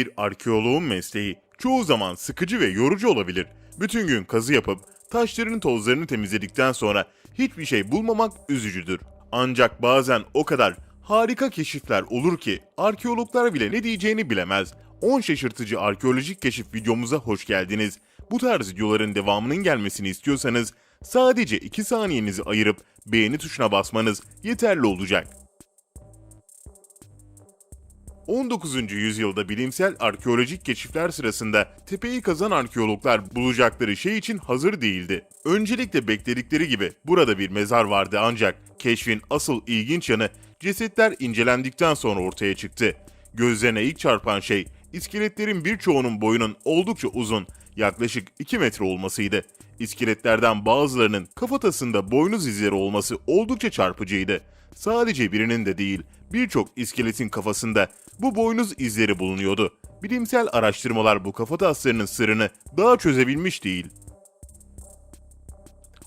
Bir arkeoloğun mesleği çoğu zaman sıkıcı ve yorucu olabilir. Bütün gün kazı yapıp taşların tozlarını temizledikten sonra hiçbir şey bulmamak üzücüdür. Ancak bazen o kadar harika keşifler olur ki arkeologlar bile ne diyeceğini bilemez. 10 şaşırtıcı arkeolojik keşif videomuza hoş geldiniz. Bu tarz videoların devamının gelmesini istiyorsanız sadece 2 saniyenizi ayırıp beğeni tuşuna basmanız yeterli olacak. 19. yüzyılda bilimsel arkeolojik keşifler sırasında tepeyi kazan arkeologlar bulacakları şey için hazır değildi. Öncelikle bekledikleri gibi burada bir mezar vardı ancak keşfin asıl ilginç yanı cesetler incelendikten sonra ortaya çıktı. Gözlerine ilk çarpan şey iskeletlerin birçoğunun boyunun oldukça uzun, yaklaşık 2 metre olmasıydı. İskeletlerden bazılarının kafatasında boynuz izleri olması oldukça çarpıcıydı. Sadece birinin de değil, birçok iskeletin kafasında bu boynuz izleri bulunuyordu. Bilimsel araştırmalar bu kafataslarının sırrını daha çözebilmiş değil.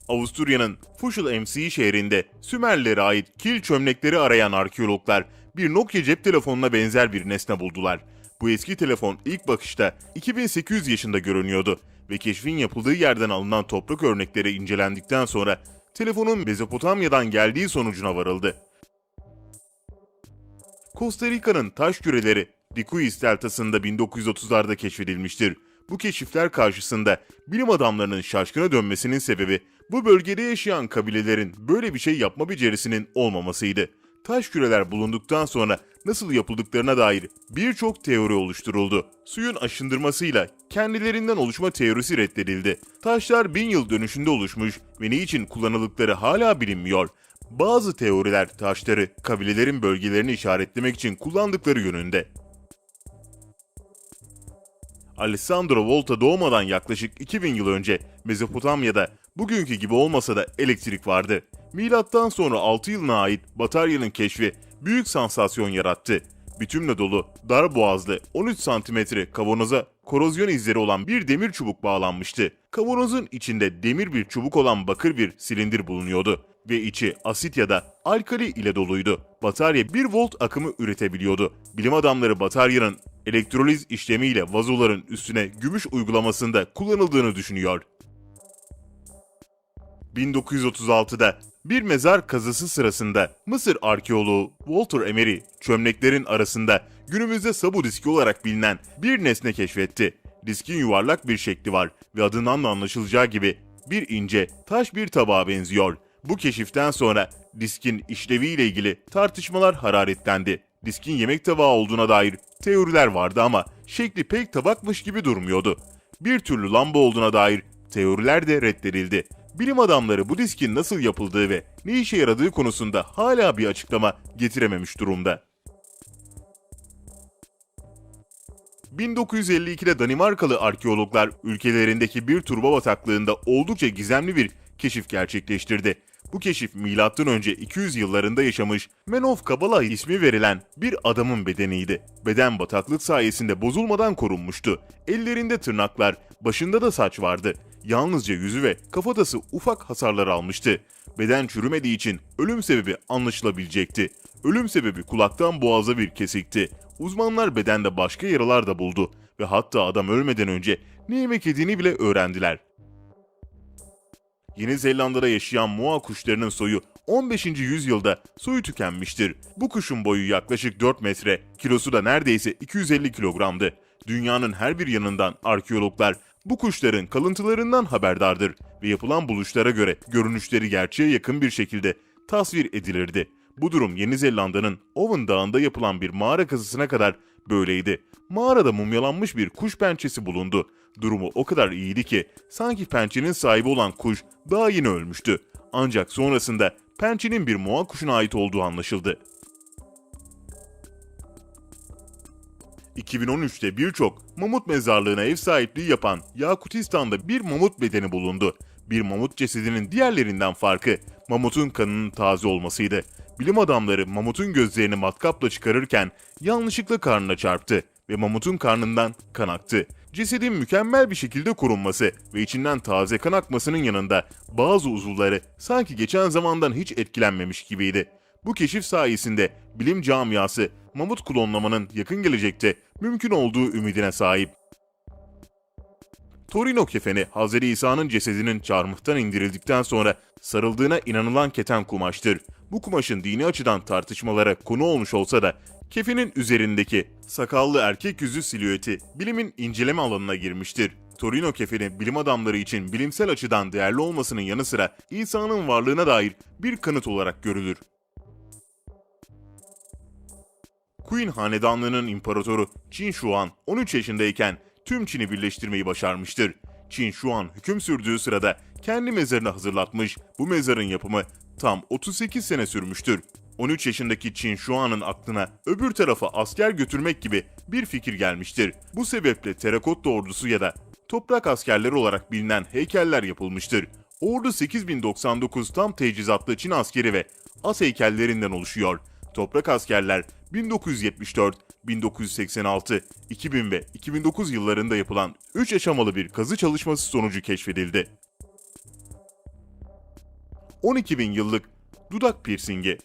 Avusturya'nın Fushul MC şehrinde Sümerlere ait kil çömlekleri arayan arkeologlar bir Nokia cep telefonuna benzer bir nesne buldular. Bu eski telefon ilk bakışta 2800 yaşında görünüyordu ve keşfin yapıldığı yerden alınan toprak örnekleri incelendikten sonra telefonun Mezopotamya'dan geldiği sonucuna varıldı. Costa Rica'nın taş küreleri Ricuis deltasında 1930'larda keşfedilmiştir. Bu keşifler karşısında bilim adamlarının şaşkına dönmesinin sebebi bu bölgede yaşayan kabilelerin böyle bir şey yapma becerisinin olmamasıydı. Taş küreler bulunduktan sonra nasıl yapıldıklarına dair birçok teori oluşturuldu. Suyun aşındırmasıyla kendilerinden oluşma teorisi reddedildi. Taşlar bin yıl dönüşünde oluşmuş ve ne için kullanıldıkları hala bilinmiyor. Bazı teoriler taşları kabilelerin bölgelerini işaretlemek için kullandıkları yönünde. Alessandro Volta doğmadan yaklaşık 2000 yıl önce Mezopotamya'da bugünkü gibi olmasa da elektrik vardı. Milattan sonra 6 yılına ait batarya'nın keşfi büyük sansasyon yarattı. Bitumla dolu, dar boğazlı 13 santimetre kavanoza korozyon izleri olan bir demir çubuk bağlanmıştı. Kavanozun içinde demir bir çubuk olan bakır bir silindir bulunuyordu ve içi asit ya da alkali ile doluydu. Batarya 1 volt akımı üretebiliyordu. Bilim adamları bataryanın elektroliz işlemiyle vazoların üstüne gümüş uygulamasında kullanıldığını düşünüyor. 1936'da bir mezar kazısı sırasında Mısır arkeoloğu Walter Emery çömleklerin arasında günümüzde sabu diski olarak bilinen bir nesne keşfetti. Diskin yuvarlak bir şekli var ve adından da anlaşılacağı gibi bir ince taş bir tabağa benziyor. Bu keşiften sonra diskin işleviyle ilgili tartışmalar hararetlendi. Diskin yemek tabağı olduğuna dair teoriler vardı ama şekli pek tabakmış gibi durmuyordu. Bir türlü lamba olduğuna dair teoriler de reddedildi. Bilim adamları bu diskin nasıl yapıldığı ve ne işe yaradığı konusunda hala bir açıklama getirememiş durumda. 1952'de Danimarkalı arkeologlar ülkelerindeki bir turba bataklığında oldukça gizemli bir keşif gerçekleştirdi. Bu keşif M.Ö. 200 yıllarında yaşamış Menov Kabala ismi verilen bir adamın bedeniydi. Beden bataklık sayesinde bozulmadan korunmuştu. Ellerinde tırnaklar, başında da saç vardı. Yalnızca yüzü ve kafatası ufak hasarlar almıştı. Beden çürümediği için ölüm sebebi anlaşılabilecekti. Ölüm sebebi kulaktan boğaza bir kesikti. Uzmanlar bedende başka yaralar da buldu ve hatta adam ölmeden önce ne yemek yediğini bile öğrendiler. Yeni Zelanda'da yaşayan moa kuşlarının soyu 15. yüzyılda soyu tükenmiştir. Bu kuşun boyu yaklaşık 4 metre, kilosu da neredeyse 250 kilogramdı. Dünyanın her bir yanından arkeologlar bu kuşların kalıntılarından haberdardır ve yapılan buluşlara göre görünüşleri gerçeğe yakın bir şekilde tasvir edilirdi. Bu durum Yeni Zelanda'nın Owen Dağı'nda yapılan bir mağara kazısına kadar böyleydi. Mağarada mumyalanmış bir kuş pençesi bulundu. Durumu o kadar iyiydi ki sanki pençenin sahibi olan kuş daha yeni ölmüştü. Ancak sonrasında pençenin bir moğa kuşuna ait olduğu anlaşıldı. 2013'te birçok mamut mezarlığına ev sahipliği yapan Yakutistan'da bir mamut bedeni bulundu. Bir mamut cesedinin diğerlerinden farkı mamutun kanının taze olmasıydı. Bilim adamları mamutun gözlerini matkapla çıkarırken yanlışlıkla karnına çarptı ve mamutun karnından kan aktı. Cesedin mükemmel bir şekilde korunması ve içinden taze kan akmasının yanında bazı uzuvları sanki geçen zamandan hiç etkilenmemiş gibiydi. Bu keşif sayesinde bilim camiası mamut klonlamanın yakın gelecekte mümkün olduğu ümidine sahip. Torino kefeni Hz. İsa'nın cesedinin çarmıhtan indirildikten sonra sarıldığına inanılan keten kumaştır. Bu kumaşın dini açıdan tartışmalara konu olmuş olsa da kefenin üzerindeki sakallı erkek yüzü silüeti bilimin inceleme alanına girmiştir. Torino kefeni bilim adamları için bilimsel açıdan değerli olmasının yanı sıra İsa'nın varlığına dair bir kanıt olarak görülür. Qin hanedanlığının imparatoru Qin Shuan 13 yaşındayken tüm Çin'i birleştirmeyi başarmıştır. Qin Shuan hüküm sürdüğü sırada kendi mezarını hazırlatmış, bu mezarın yapımı tam 38 sene sürmüştür. 13 yaşındaki Qin Shuan'ın aklına öbür tarafa asker götürmek gibi bir fikir gelmiştir. Bu sebeple Terakotla ordusu ya da toprak askerleri olarak bilinen heykeller yapılmıştır. Ordu 8099 tam teçhizatlı Çin askeri ve as heykellerinden oluşuyor. Toprak askerler 1974, 1986, 2000 ve 2009 yıllarında yapılan 3 aşamalı bir kazı çalışması sonucu keşfedildi. 12 bin yıllık dudak piercingi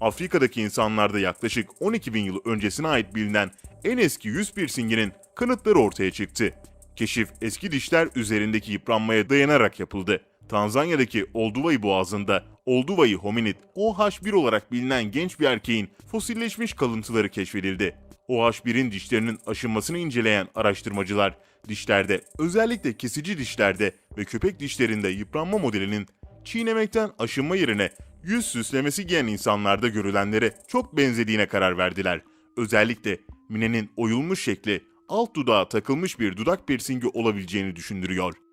Afrika'daki insanlarda yaklaşık 12 bin yıl öncesine ait bilinen en eski yüz piercinginin kanıtları ortaya çıktı. Keşif eski dişler üzerindeki yıpranmaya dayanarak yapıldı. Tanzanya'daki Olduvai boğazında Olduvai hominid OH1 olarak bilinen genç bir erkeğin fosilleşmiş kalıntıları keşfedildi. OH1'in dişlerinin aşınmasını inceleyen araştırmacılar dişlerde, özellikle kesici dişlerde ve köpek dişlerinde yıpranma modelinin çiğnemekten aşınma yerine yüz süslemesi giyen insanlarda görülenlere çok benzediğine karar verdiler. Özellikle Mine'nin oyulmuş şekli alt dudağa takılmış bir dudak piercingi olabileceğini düşündürüyor.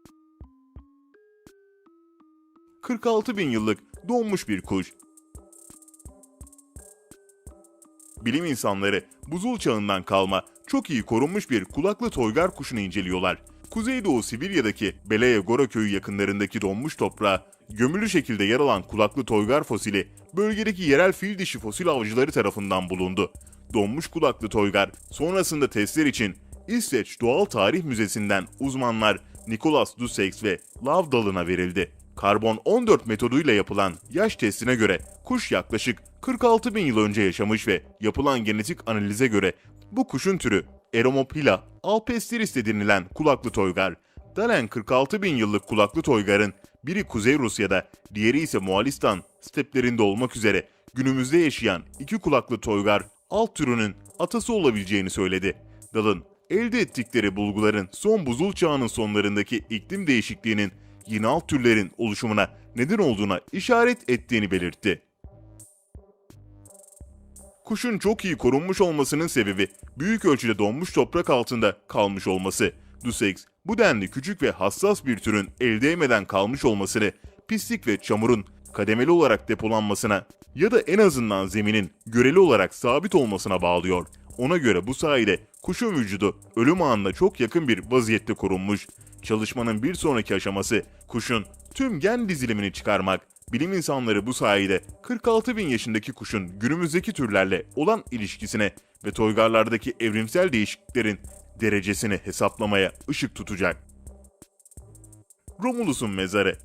46 bin yıllık donmuş bir kuş. Bilim insanları buzul çağından kalma çok iyi korunmuş bir kulaklı toygar kuşunu inceliyorlar. Kuzeydoğu Sibirya'daki Belaya Gora köyü yakınlarındaki donmuş toprağa gömülü şekilde yer alan kulaklı toygar fosili bölgedeki yerel fil dişi fosil avcıları tarafından bulundu. Donmuş kulaklı toygar sonrasında testler için İsveç Doğal Tarih Müzesi'nden uzmanlar Nicholas Dussex ve Lav dalına verildi. Karbon 14 metoduyla yapılan yaş testine göre kuş yaklaşık 46 bin yıl önce yaşamış ve yapılan genetik analize göre bu kuşun türü Eromopila alpestris de denilen kulaklı toygar. Dalen 46 bin yıllık kulaklı toygarın biri Kuzey Rusya'da, diğeri ise Moğolistan steplerinde olmak üzere günümüzde yaşayan iki kulaklı toygar alt türünün atası olabileceğini söyledi. Dalın elde ettikleri bulguların son buzul çağının sonlarındaki iklim değişikliğinin yeni alt türlerin oluşumuna neden olduğuna işaret ettiğini belirtti. Kuşun çok iyi korunmuş olmasının sebebi büyük ölçüde donmuş toprak altında kalmış olması. Dussex, bu denli küçük ve hassas bir türün el değmeden kalmış olmasını, pislik ve çamurun kademeli olarak depolanmasına ya da en azından zeminin göreli olarak sabit olmasına bağlıyor. Ona göre bu sayede kuşun vücudu ölüm anına çok yakın bir vaziyette korunmuş. Çalışmanın bir sonraki aşaması kuşun tüm gen dizilimini çıkarmak. Bilim insanları bu sayede 46 bin yaşındaki kuşun günümüzdeki türlerle olan ilişkisine ve toygarlardaki evrimsel değişikliklerin derecesini hesaplamaya ışık tutacak. Romulus'un mezarı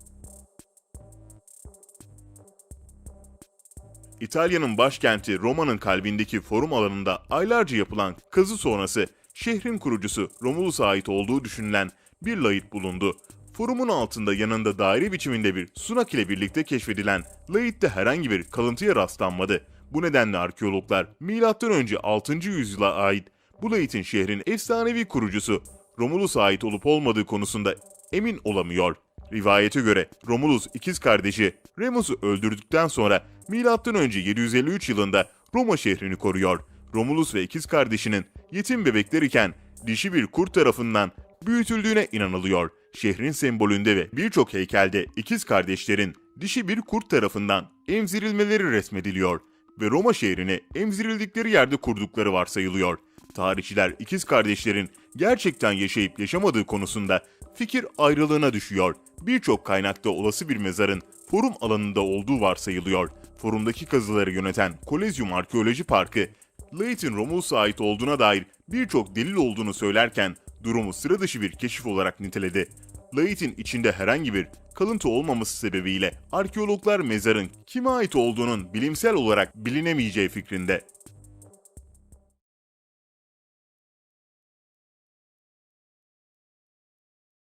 İtalya'nın başkenti Roma'nın kalbindeki forum alanında aylarca yapılan kazı sonrası şehrin kurucusu Romulus'a ait olduğu düşünülen bir layıt bulundu. Forumun altında yanında daire biçiminde bir sunak ile birlikte keşfedilen layıtte herhangi bir kalıntıya rastlanmadı. Bu nedenle arkeologlar M.Ö. 6. yüzyıla ait bu layitin şehrin efsanevi kurucusu Romulus'a ait olup olmadığı konusunda emin olamıyor. Rivayete göre Romulus ikiz kardeşi Remus'u öldürdükten sonra M.Ö. 753 yılında Roma şehrini koruyor. Romulus ve ikiz kardeşinin yetim bebekler iken dişi bir kurt tarafından büyütüldüğüne inanılıyor. Şehrin sembolünde ve birçok heykelde ikiz kardeşlerin dişi bir kurt tarafından emzirilmeleri resmediliyor ve Roma şehrini emzirildikleri yerde kurdukları varsayılıyor. Tarihçiler ikiz kardeşlerin gerçekten yaşayıp yaşamadığı konusunda fikir ayrılığına düşüyor. Birçok kaynakta olası bir mezarın forum alanında olduğu varsayılıyor. Forumdaki kazıları yöneten Kolezyum Arkeoloji Parkı, Layton Romulus'a ait olduğuna dair birçok delil olduğunu söylerken durumu sıra dışı bir keşif olarak niteledi. Layton içinde herhangi bir kalıntı olmaması sebebiyle arkeologlar mezarın kime ait olduğunun bilimsel olarak bilinemeyeceği fikrinde.